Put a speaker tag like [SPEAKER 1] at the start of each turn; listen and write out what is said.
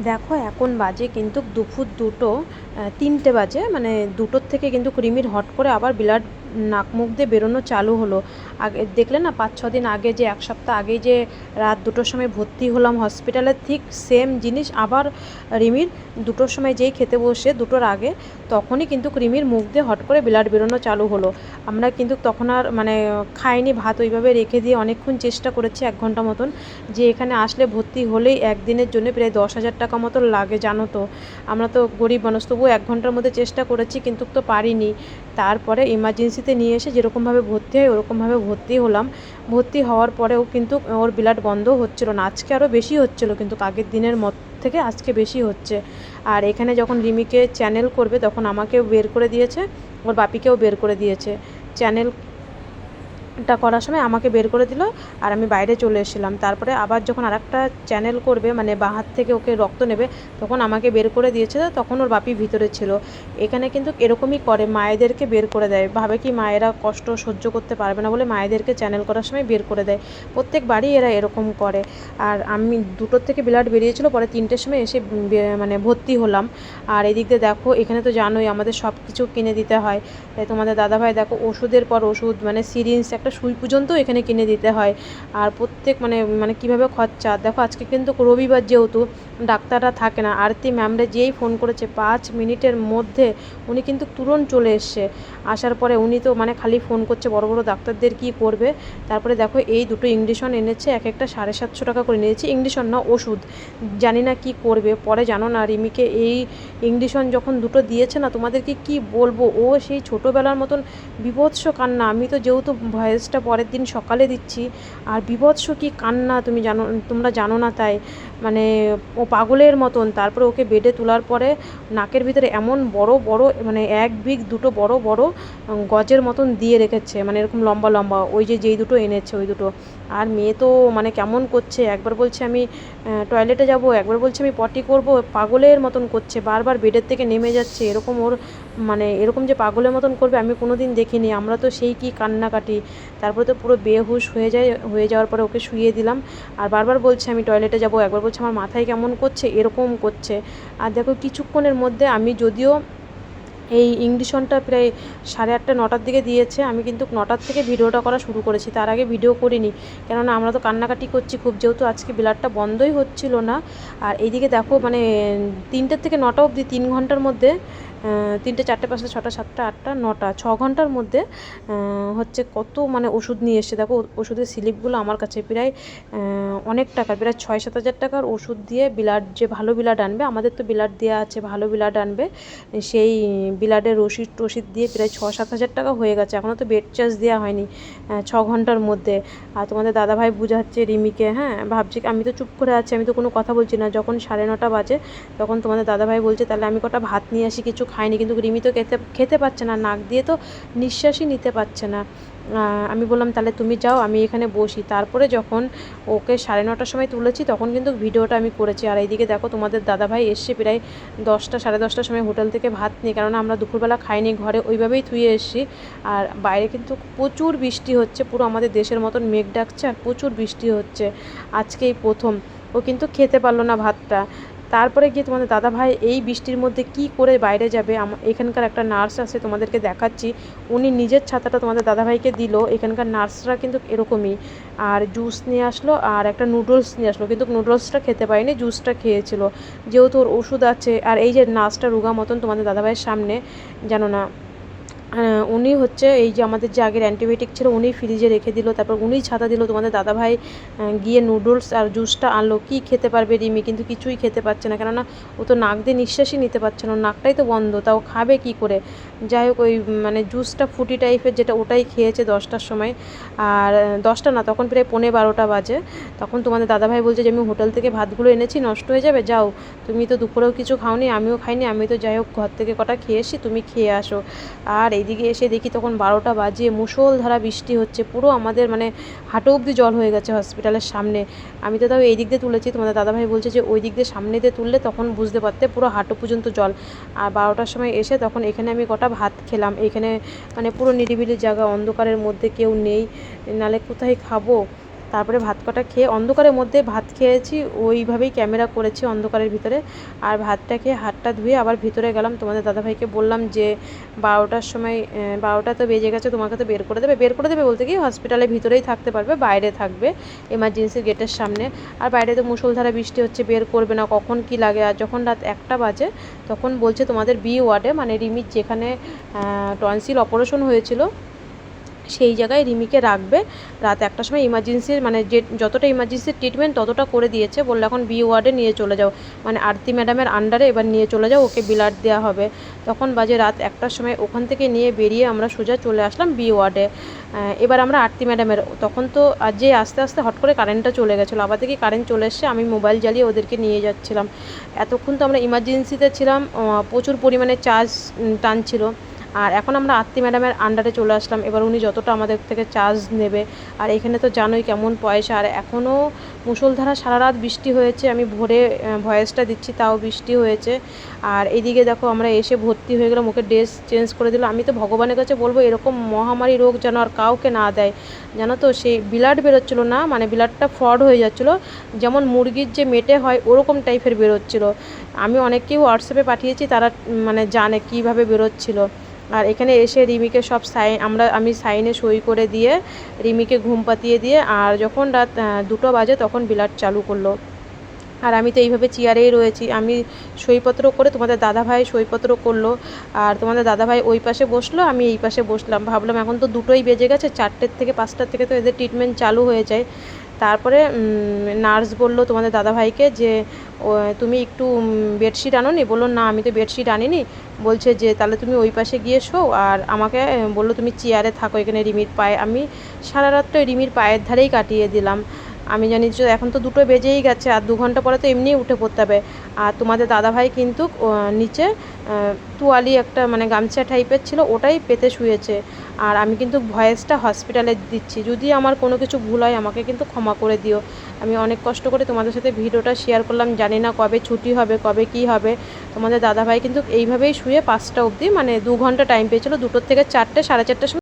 [SPEAKER 1] দেখো, এখন বাজে কিন্তু দুপুর দুটো তিনটে বাজে মানে দুটোর থেকে কিন্তু ক্রিমির হট করে আবার ব্লাড নাক মুখ দিয়ে বেরোনো চালু হলো। আগে দেখলে না, পাঁচ, ছ দিন আগে যে, এক সপ্তাহ আগেই যে, রাত দুটোর সময় ভর্তি হলাম হসপিটালে, ঠিক সেম জিনিস আবার রিমির দুটোর সময় যেই খেতে বসে দুটোর আগে, তখনই কিন্তু রিমির মুখ দিয়ে হট করে ব্লাড বেরোনো চালু হলো। আমরা কিন্তু তখন আর মানে খাইনি, ভাত ওইভাবে রেখে দিয়ে অনেকক্ষণ চেষ্টা করেছি এক ঘণ্টা মতন। যে, এখানে আসলে ভর্তি হলেই একদিনের জন্য প্রায় দশ হাজার টাকা মতো লাগে, জানো তো। আমরা তো গরিব মানুষ, তবুও এক ঘণ্টার মধ্যে চেষ্টা করেছি, কিন্তু তো পারিনি। তারপরে ইমার্জেন্সিতে নিয়ে এসে যেরকমভাবে ভর্তি হয় ওরকমভাবে ভর্তি হলাম। ভর্তি হওয়ার পরেও কিন্তু ওর ব্লাড বন্ধ হচ্ছিল না। আজকে আরও বেশি হচ্ছিল কিন্তু আগের দিনের মত থেকে আজকে বেশি হচ্ছে। আর এখানে যখন রিমিকে চ্যানেল করবে তখন আমাকেও বের করে দিয়েছে, ওর বাপিকেও বের করে দিয়েছে। চ্যানেল টা করার সময় আমাকে বের করে দিল আর আমি বাইরে চলে এসেছিলাম। তারপরে আবার যখন আরেকটা চ্যানেল করবে মানে বাঁ হাত থেকে ওকে রক্ত নেবে, তখন আমাকে বের করে দিয়েছে। তখন ওর বাপি ভিতরে ছিল। এখানে কিন্তু এরকমই করে, মায়েদেরকে বের করে দেয়। ভাবে কি মায়েরা কষ্ট সহ্য করতে পারবে না বলে মায়েদেরকে চ্যানেল করার সময় বের করে দেয়। প্রত্যেক বাড়ি এরা এরকম করে। আর আমি দুটোর থেকে ব্লাড বেরিয়েছিল, পরে তিনটের সময় এসে মানে ভর্তি হলাম। আর এদিক দিয়ে দেখো, এখানে তো জানোই আমাদের সব কিছু কিনে দিতে হয়। তাই তোমাদের দাদাভাই দেখো, ওষুধের পর ওষুধ মানে সিরিঞ্জ একটা সুই পর্যন্ত এখানে কিনে দিতে হয়। আর প্রত্যেক মানে মানে কীভাবে খরচা? দেখো, আজকে কিন্তু রবিবার যেহেতু ডাক্তাররা থাকে না, আরতি ম্যামরা যেই ফোন করেছে পাঁচ মিনিটের মধ্যে উনি কিন্তু তুরন্ত চলে এসছে। আসার পরে উনি তো মানে খালি ফোন করছে, বড় বড় ডাক্তারদের কি করবে? তারপরে দেখো, এই দুটো ইংলিশন এনেছে এক একটা সাড়ে সাতশো টাকা করে নিয়েছে ইংলিশন না, ওষুধ। জানি না কি করবে, পরে জানো না, রিমিকে এই ইংলিশন যখন দুটো দিয়েছে না, তোমাদেরকে কি বলব? ও সেই ছোটোবেলার মতন বিভৎস কান্না। আমি তো যেহেতু ভয়েসটা পরের দিন সকালে দিচ্ছি। আর বিভৎস কি কান্না, তুমি জানো, তোমরা জানো না তাই। মানে ও পাগলের মতন। তারপরে ওকে বেডে তোলার পরে নাকের ভিতরে এমন বড় বড় মানে এক বিগ দুটো বড় বড় গজের মতন দিয়ে রেখেছে। মানে এরকম লম্বা লম্বা। ওই যে যেই দুটো এনেছে, ওই দুটো। আর মেয়ে তো মানে কেমন করছে? একবার বলছে আমি টয়লেটে যাব, একবার বলছে আমি পটি করব, পাগলের মতন করছে। বারবার বেডের থেকে নেমে যাচ্ছে। এরকম ওর মানে এরকম যে পাগলের মতন করবে, আমি কোনো দিন দেখিনি। আমরা তো সেই কি কান্নাকাটি। তারপরে তো পুরো বেহুশ হয়ে যায়, হয়ে যাওয়ার পরে ওকে শুইয়ে দিলাম। আর বারবার বলছে আমি টয়লেটে যাব, একবার বলছে আমার মাথায় কেমন করছে, এরকম করছে। আর দেখো কিছুক্ষণের মধ্যে আমি যদিও এই ইংলিশনটা প্রায় সাড়ে আটটা, নটার দিকে দিয়েছে, আমি কিন্তু নটার থেকে ভিডিওটা করা শুরু করেছি, তার আগে ভিডিও করিনি। কেননা আমরা তো কান্নাকাটি করছি খুব, যেহেতু আজকে ব্লাডটা বন্ধই হচ্ছিল না। আর এইদিকে দেখো মানে তিনটের থেকে নটা অবধি, তিন ঘণ্টার মধ্যে তিনটে, চারটে, পাঁচটা, ছটা, সাতটা, আটটা, নটা, ছ ঘণ্টার মধ্যে হচ্ছে কত মানে ওষুধ নিয়ে এসছে। দেখো, ওষুধের স্লিপগুলো আমার কাছে প্রায় অনেক টাকা প্রায় ছয়, সাত হাজার টাকার ওষুধ দিয়ে ব্লাড যে ভালো ব্লাড আনবে, আমাদের তো ব্লাড দেওয়া আছে, ভালো ব্লাড আনবে, সেই ব্লাডের রসিদ টসিদ দিয়ে প্রায় ছ, সাত হাজার টাকা হয়ে গেছে। এখনও তো বেড চার্জ দেওয়া হয়নি ছ ঘণ্টার মধ্যে। আর তোমাদের দাদাভাই বোঝাচ্ছে, রিমিকে হ্যাঁ ভাবছি আমি তো চুপ করে আছি, আমি তো কোনো কথা বলছি না। যখন সাড়ে নটা বাজে, তখন তোমাদের দাদাভাই বলছে, তাহলে আমি কটা ভাত নিয়ে আসি, কিছু খাইনি কিন্তু রিমি তো খেতে খেতে পাচ্ছে না, নাক দিয়ে তো নিঃশ্বাসই নিতে পারছে না। আমি বললাম, তাহলে তুমি যাও, আমি এখানে বসি। তারপরে যখন ওকে সাড়ে নটার সময় তুলেছি, তখন কিন্তু ভিডিওটা আমি করেছি। আর এইদিকে দেখো, তোমাদের দাদাভাই এসছে প্রায় দশটা, সাড়ে দশটার সময় হোটেল থেকে ভাত নিয়ে, কেননা আমরা দুপুরবেলা খাইনি, ঘরে ওইভাবেই থুয়ে এসেছি। আর বাইরে কিন্তু প্রচুর বৃষ্টি হচ্ছে, পুরো আমাদের দেশের মতন মেঘ ডাকছে, আর প্রচুর বৃষ্টি হচ্ছে। আজকেই প্রথম। ও কিন্তু খেতে পারল না ভাতটা। তারপরে গিয়ে তোমাদের দাদা ভাই এই বৃষ্টির মধ্যে কি করে বাইরে যাবে? এখানকার একটা নার্স আছে তোমাদেরকে দেখাচ্ছি। উনি নিজের ছাতাটা তোমাদের দাদাভাইকে দিল। এখানকার নার্সরা কিন্তু এরকমই। আর জুস নিয়ে আসলো আর একটা নুডলস নিয়ে আসলো। কিন্তু নুডলসটা খেতে পারিনি, জুসটা খেয়েছিল। যেহেতু ওর ওষুধ আছে। আর এই যে নার্সটা রোগা মতন তোমাদের দাদাভাইয়ের সামনে, জানো না উনি হচ্ছে এই যে আমাদের যে আগের অ্যান্টিবায়োটিক ছিল উনি ফ্রিজে রেখে দিল, তারপর উনিই ছাতা দিল তোমাদের দাদাভাই গিয়ে নুডলস আর জুসটা আনলো। কী খেতে পারবে রিমি? কিন্তু কিছুই খেতে পারছে না, কেননা ও তো নাক দিয়ে নিঃশ্বাসই নিতে পারছে না নাকটাই তো বন্ধ তাও খাবে কি করে? যাই হোক, ওই মানে জুসটা ফুটি টাইপের যেটা ওটাই খেয়েছে দশটার সময়। আর দশটা না, তখন প্রায় পৌনে বারোটা বাজে। তখন তোমাদের দাদাভাই বলছে যে, আমি হোটেল থেকে ভাতগুলো এনেছি, নষ্ট হয়ে যাবে, যাও। তুমি তো দুপুরেও কিছু খাওনি, আমিও খাইনি, আমি তো যাই হোক ঘর থেকে কটা খেয়ে এসি তুমি খেয়ে আসো। আর এইদিকে এসে দেখি তখন বারোটা বাজে, মুষলধারা বৃষ্টি হচ্ছে, পুরো আমাদের মানে হাঁটু অবধি জল হয়ে গেছে হসপিটালের সামনে। আমি তো তাও এই দিক দিয়ে তুলেছি, তোমাদের দাদাভাই বলছে যে ওই দিক দিয়ে সামনে দিয়ে তুললে তখন বুঝতে পারতে পুরো হাঁটু পর্যন্ত জল। আর বারোটার সময় এসে তখন এখানে আমি কটা ভাত খেলাম, এখানে মানে পুরো নিরিবিলি জায়গা, অন্ধকারের মধ্যে কেউ নেই, নালে কোথায় খাব? তারপরে ভাত কটা খেয়ে অন্ধকারের মধ্যে ভাত খেয়েছি, ওইভাবেই ক্যামেরা করেছি অন্ধকারের ভিতরে। আর ভাতটা খেয়ে হাতটা ধুয়ে আবার ভিতরে গেলাম। তোমাদের দাদাভাইকে বললাম যে, বারোটার সময় বারোটা তো বেজে গেছে, তোমাকে তো বের করে দেবে। বের করে দেবে বলতে কি হসপিটালের ভিতরেই থাকতে পারবে, বাইরে থাকবে এমার্জেন্সি গেটের সামনে। আর বাইরে তো মুসলধারা বৃষ্টি হচ্ছে, বের করবে না, কখন কি লাগে? আর যখন রাত একটা বাজে, তখন বলছে তোমাদের বি ওয়ার্ডে মানে রিমির যেখানে টনসিল অপারেশন হয়েছিল সেই জায়গায় রিমিকে রাখবে। রাত একটার সময় ইমার্জেন্সি মানে যে যতটা ইমার্জেন্সি ট্রিটমেন্ট ততটা করে দিয়েছে। বললে, এখন বি ওয়ার্ডে নিয়ে চলে যাও। মানে আরতি ম্যাডামের আন্ডারে এবার নিয়ে চলে যাও, ওকে বিলাট দেওয়া হবে। তখন বাজে রাত একটার সময় ওখান থেকে নিয়ে বেরিয়ে আমরা সোজা চলে আসলাম বি ওয়ার্ডে এবার আমরা আরতি ম্যাডামের তখন তো আর যে আস্তে আস্তে হট করে কারেন্টটা চলে গেছিল, আবার থেকে কারেন্ট চলে এসছে, আমি মোবাইল জ্বালিয়ে ওদেরকে নিয়ে যাচ্ছিলাম। এতক্ষণ তো আমরা ইমার্জেন্সিতে ছিলাম প্রচুর পরিমাণে চার্জ টানছিল। আর এখন আমরা আত্মি ম্যাডামের আন্ডারে চলে আসলাম। এবার উনি যতটা আমাদের থেকে চার্জ নেবে, আর এখানে তো জানোই কেমন পয়সা, আর এখনও মুষলধারা সারা রাত বৃষ্টি হয়েছে, আমি ভোরে ভয়েসটা দিচ্ছি, তাও বৃষ্টি হয়েছে। আর এদিকে দেখো, আমরা এসে ভর্তি হয়ে গেলাম, ওকে ড্রেস চেঞ্জ করে দিল আমি তো ভগবানের কাছে বলব, এরকম মহামারী রোগ যেন আর কাউকে না দেয়। জানো তো, সেই ব্লাড বেরোচ্ছিলো না মানে ব্লাডটা ফ্রড হয়ে যাচ্ছিল। যেমন মুরগির যে মেটে হয়, ওরকম টাইপের বেরোচ্ছিলো। আমি অনেককেই হোয়াটসঅ্যাপে পাঠিয়েছি, তারা মানে জানে কীভাবে বেরোচ্ছিলো। আর এখানে এসে রিমিকে সব সাইন, আমরা, আমি সাইনে সই করে দিয়ে, রিমিকে ঘুম পাতিয়ে দিয়ে, আর যখন রাত দুটো বাজে তখন বিলাট চালু করল। আর আমি তো এইভাবে চেয়ারেই রয়েছি। আমি সইপত্র করে তোমাদের দাদাভাই সইপত্র করল। আর তোমাদের দাদাভাই ওই পাশে বসল, আমি এই পাশে বসলাম। ভাবলাম এখন তো দুটোই বেজে গেছে, চারটের থেকে পাঁচটার থেকে তো এদের ট্রিটমেন্ট চালু হয়ে যায়। তারপরে নার্স বলল তোমাদের দাদাভাইকে যে তুমি একটু বেডশিট আনোনি? বলল, না, আমি তো বেডশিট আনিনি। বলছে যে, তাহলে তুমি ওই পাশে গিয়ে শো। আর আমাকে বলল, তুমি চেয়ারে থাকো, এখানে রিমির পায়ে। আমি সারা ওই রিমির পায়ের ধারেই কাটিয়ে দিলাম। আমি জানি যে এখন তো দুটো বেজেই গেছে, আর দু ঘণ্টা পরে তো এমনিই উঠে পড়তে হবে। আর তোমাদের দাদাভাই কিন্তু নিচে তুয়ালি একটা মানে গামছা টাইপের ছিল, ওটাই পেতে শুয়েছে। আর আমি কিন্তু ভয়েসটা হসপিটালে দিচ্ছি। যদি আমার কোনো কিছু ভুল হয়, আমাকে কিন্তু ক্ষমা করে দিও। আমি অনেক কষ্ট করে তোমাদের সাথে ভিডিওটা শেয়ার করলাম, জানি না কবে ছুটি হবে, কবে কি হবে। তোমাদের দাদাভাই কিন্তু এইভাবেই শুয়ে পাঁচটা অবধি মানে দু ঘণ্টা টাইম পেয়েছিলো, দুটোর থেকে চারটে, সাড়ে সময়